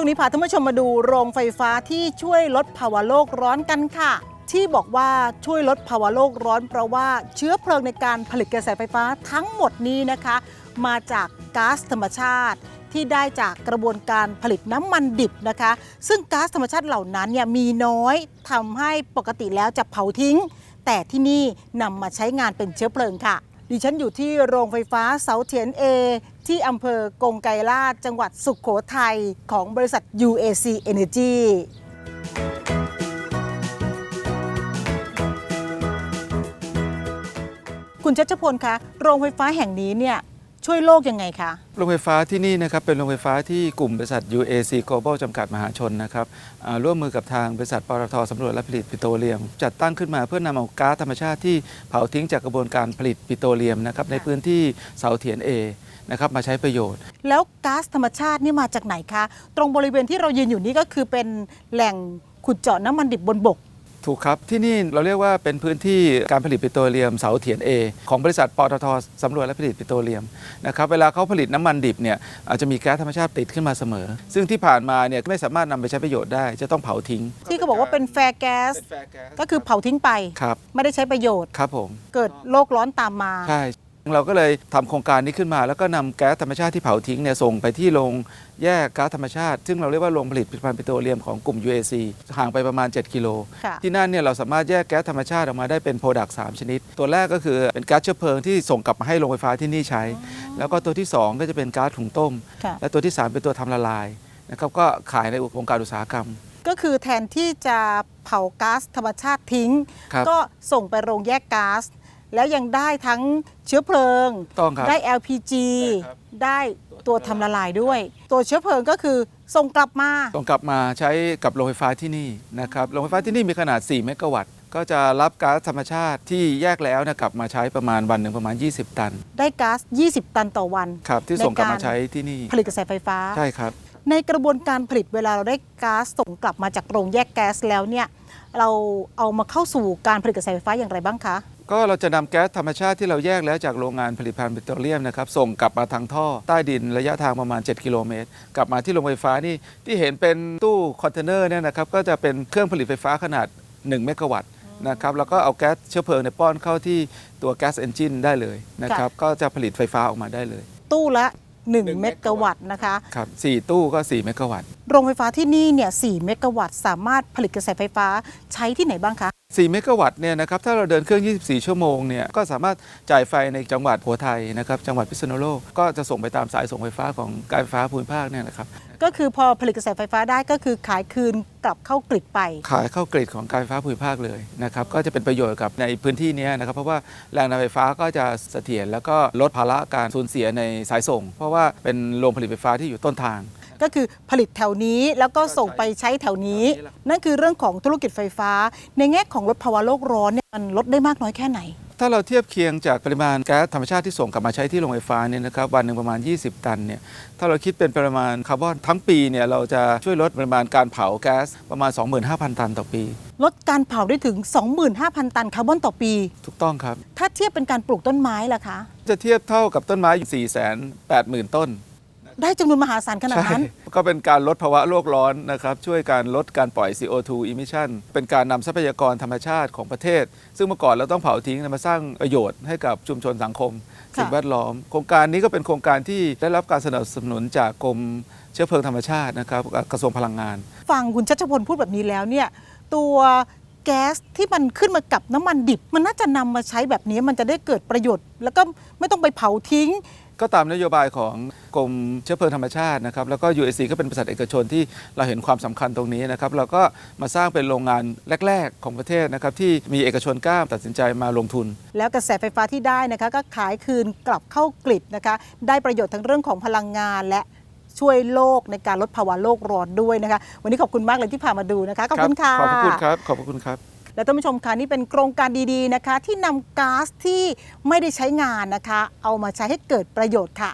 ช่วงนี้พาท่านผู้ชมมาดูโรงไฟฟ้าที่ช่วยลดภาวะโลกร้อนกันค่ะ ที่บอกว่าช่วยลดภาวะโลกร้อนเพราะว่าเชื้อเพลิงในการผลิตกระแสไฟฟ้าทั้งหมดนี้นะคะ มาจากก๊าซธรรมชาติที่ได้จากกระบวนการผลิตน้ำมันดิบนะคะ ซึ่งก๊าซธรรมชาติเหล่านั้นเนี่ยมีน้อยทำให้ปกติแล้วจะเผาทิ้ง แต่ที่นี่นำมาใช้งานเป็นเชื้อเพลิงค่ะ ดิฉันอยู่ที่โรงไฟฟ้าเสาเทียนเอ ที่อำเภอกงไกรลาดจังหวัดสุขโขทัยของบริษัท UAC Energy คุณชัชพลคะ โรงไฟฟ้าแห่งนี้เนี่ย ช่วยโลกยังไงคะ โรงไฟฟ้าที่นี่นะครับเป็นโรงไฟฟ้าที่กลุ่มบริษัท UAC Global จำกัดมหาชนนะครับอ่าร่วมมือกับทางบริษัทปตทสำรวจและผลิตปิโตรเลียม จัดตั้งขึ้นมาเพื่อนำเอาก๊าซธรรมชาติที่เผาทิ้งจากกระบวนการผลิตปิโตรเลียมนะครับในพื้นที่เสาเถียนเอนะครับมาใช้ประโยชน์ แล้วก๊าซธรรมชาตินี่มาจากไหนคะ ตรงบริเวณที่เรายืนอยู่นี่ก็คือเป็นแหล่งขุดเจาะน้ำมันดิบบนบก ถูกครับ ที่นี่เราเรียกว่าเป็นพื้นที่การผลิตปิโตรเลียมเสาเถียน A ของบริษัทปตทสำรวจและผลิตปิโตรเลียมนะครับเวลาเขาผลิตน้ำมันดิบเนี่ยอาจจะมีแก๊สธรรมชาติติดขึ้นมาเสมอ ซึ่งที่ผ่านมาเนี่ยไม่สามารถนำไปใช้ประโยชน์ได้จะต้องเผาทิ้ง ที่เขาบอกว่าเป็นแฟร์แก๊สก็คือเผาทิ้งไปครับไม่ได้ใช้ประโยชน์ครับผมเกิดโลกร้อนตามมาใช่ เราก็เลยทำโครงการนี้ขึ้นมา แล้วก็นำแก๊สธรรมชาติที่เผาทิ้งเนี่ยส่งไปที่โรงแยกก๊าซธรรมชาติ ซึ่งเราเรียกว่าโรงผลิตผลิตภัณฑ์ปิโตรเลียมของกลุ่ม UAC ห่างไปประมาณ 7 กิโลค่ะที่นั่นเนี่ยเราสามารถแยกแก๊สธรรมชาติออกมาได้เป็นโปรดักต์สชนิด ตัวแรกก็คือเป็นก๊าซเชื้อเพลิงที่ส่งกลับมาให้โรงไฟฟ้าที่นี่ใช้ แล้วก็ตัวที่ 2 ก็จะเป็นก๊าซถุงต้มค่ะและตัวที่ 3 เป็นตัวทำละลายนะครับก็ขายในวงการอุตสาหกรรม ก็คือแทนที่จะเผาก๊าซธรรมชาติทิ้งครับก็ส่งไปโรงแยกก๊าซ แล้วยังได้ทั้งเชื้อเพลิง ต้องครับ ได้ LPG ใช่ครับ ได้ตัวทำละลายด้วย ตัวเชื้อเพลิงก็คือส่งกลับมาส่งกลับมาใช้กับโรงไฟฟ้าที่นี่นะครับโรงไฟฟ้าที่นี่มีขนาด 4 เมกะวัตต์ ก็จะรับก๊าซธรรมชาติที่แยกแล้วเนะกลับมาใช้ประมาณวันหนึ่งประมาณ 20 ตันได้ก๊าซ 20 ตันต่อวัน ครับที่ส่งกลับมาใช้ที่นี่ ผลิตกระแสไฟฟ้า ใช่ครับ ในกระบวนการผลิตเวลาเราได้ก๊าซส่งกลับมาจากโรงแยกแก๊สแล้วเนี่ย เราเอามาเข้าสู่การผลิตกระแสไฟฟ้าอย่างไรบ้างคะ ก็เราจะนำแก๊สธรรมชาติที่เราแยกแล้วจากโรงงานผลิตภัณฑ์ปิโตรเลียมนะครับส่งกลับมาทางท่อใต้ดินระยะทางประมาณ 7 กิโลเมตร กลับมาที่โรงไฟฟ้านี่ที่เห็นเป็นตู้คอนเทนเนอร์เนี่ยนะครับก็จะเป็นเครื่องผลิตไฟฟ้าขนาด 1 เมกะวัตต์นะครับแล้วก็เอาแก๊สเชื้อเพลิงในยป้อนเข้าที่ตัวแก๊สเอนจินได้เลยนะครับก็จะผลิตไฟฟ้าออกมาได้เลย ตู้ละหนึ่ง1เมกะวัตต์นะคะครับสี่ตู้ก็ 4 เมกะวัตต์โรงไฟฟ้าที่นี่เนี่ย4เมกะวัตต์สามารถผลิตกระแสไฟฟ้าใช้ที่ไหนบ้างคะ 4 เมกะวัตต์เนี่ยนะครับถ้าเราเดินเครื่อง 24 ชั่วโมงเนี่ยก็สามารถจ่ายไฟในจังหวัดหัวไทยนะครับจังหวัดพิษณุโลกก็จะส่งไปตามสายส่งไฟฟ้าของการไฟฟ้าภูมิภาคเนี่ยนะครับก็คือพอผลิตกระแสไฟฟ้าได้ก็คือขายคืนกลับเข้ากริดไป ขายเข้ากริดของการไฟฟ้าภูมิภาคเลยนะครับก็จะเป็นประโยชน์กับในพื้นที่เนี้ยนะครับเพราะว่าแรงดันไฟฟ้าก็จะเสถียรแล้วก็ลดภาระการสูญเสียในสายส่ง เพราะว่าเป็นโรงผลิตไฟฟ้าที่อยู่ต้นทาง ก็คือผลิตแถวนี้แล้วก็ส่งไปใช้แถวนี้แถวนี้แหละนั่นคือเรื่องของธุรกิจไฟฟ้า ในแง่ของลดภาวะโลกร้อนเนี่ยมันลดได้มากน้อยแค่ไหน ถ้าเราเทียบเคียงจากปริมาณแก๊สธรรมชาติที่ส่งกลับมาใช้ที่โรงไฟฟ้าเนี่ยนะครับวันหนึ่งประมาณ 20 ตันเนี่ยถ้าเราคิดเป็นปริมาณคาร์บอนทั้งปีเนี่ยเราจะช่วยลดปริมาณการเผาแก๊สประมาณ 25,000 ตันต่อปี ลดการเผาได้ถึง 25,000 ตันคาร์บอนต่อปี ถูกต้องครับ ถ้าเทียบเป็นการปลูกต้นไม้ล่ะคะ จะเทียบเท่ากับต้นไม้อยู่480,000 ต้น ได้จำนวนมหาศาลขนาดใช่นั้น ก็เป็นการลดภาวะโลกร้อนนะครับ ช่วยการลดการปล่อย CO2 emission เป็นการนำทรัพยากรธรรมชาติของประเทศ ซึ่งเมื่อก่อนเราต้องเผาทิ้งมาสร้างประโยชน์ให้กับชุมชนสังคมสิ่งแวดล้อม โครงการนี้ก็เป็นโครงการที่ได้รับการสนับสนุนจากกรมเชื้อเพลิงธรรมชาตินะครับกระทรวงพลังงาน ฟังคุณชัชพลพูดแบบนี้แล้วเนี่ยตัว แก๊สที่มันขึ้นมากับน้ำมันดิบ มันน่าจะนำมาใช้แบบนี้มันจะได้เกิดประโยชน์ แล้วก็ไม่ต้องไปเผาทิ้ง ก็ตามนโยบายของกรมเชื้อเพลิงธรรมชาตินะครับแล้วก็ UAC ก็เป็นบริษัทเอกชนที่เราเห็นความสำคัญตรงนี้นะครับเราก็มาสร้างเป็นโรงงานแรก ๆ ของประเทศนะครับที่มีเอกชนกล้าตัดสินใจมาลงทุน แล้วกระแสไฟฟ้าที่ได้นะคะก็ขายคืนกลับเข้ากริดนะคะ ได้ประโยชน์ทั้งเรื่องของพลังงานและ ช่วยโลกในการลดภาวะโลกร้อนด้วยนะคะ วันนี้ขอบคุณมากเลยที่พามาดูนะคะ ขอบคุณค่ะ ขอบพระคุณครับ ขอบพระคุณครับและท่านผู้ชมคะนี่เป็นโครงการดีๆนะคะ ที่นำก๊าซที่ไม่ได้ใช้งานนะคะ เอามาใช้ให้เกิดประโยชน์ค่ะ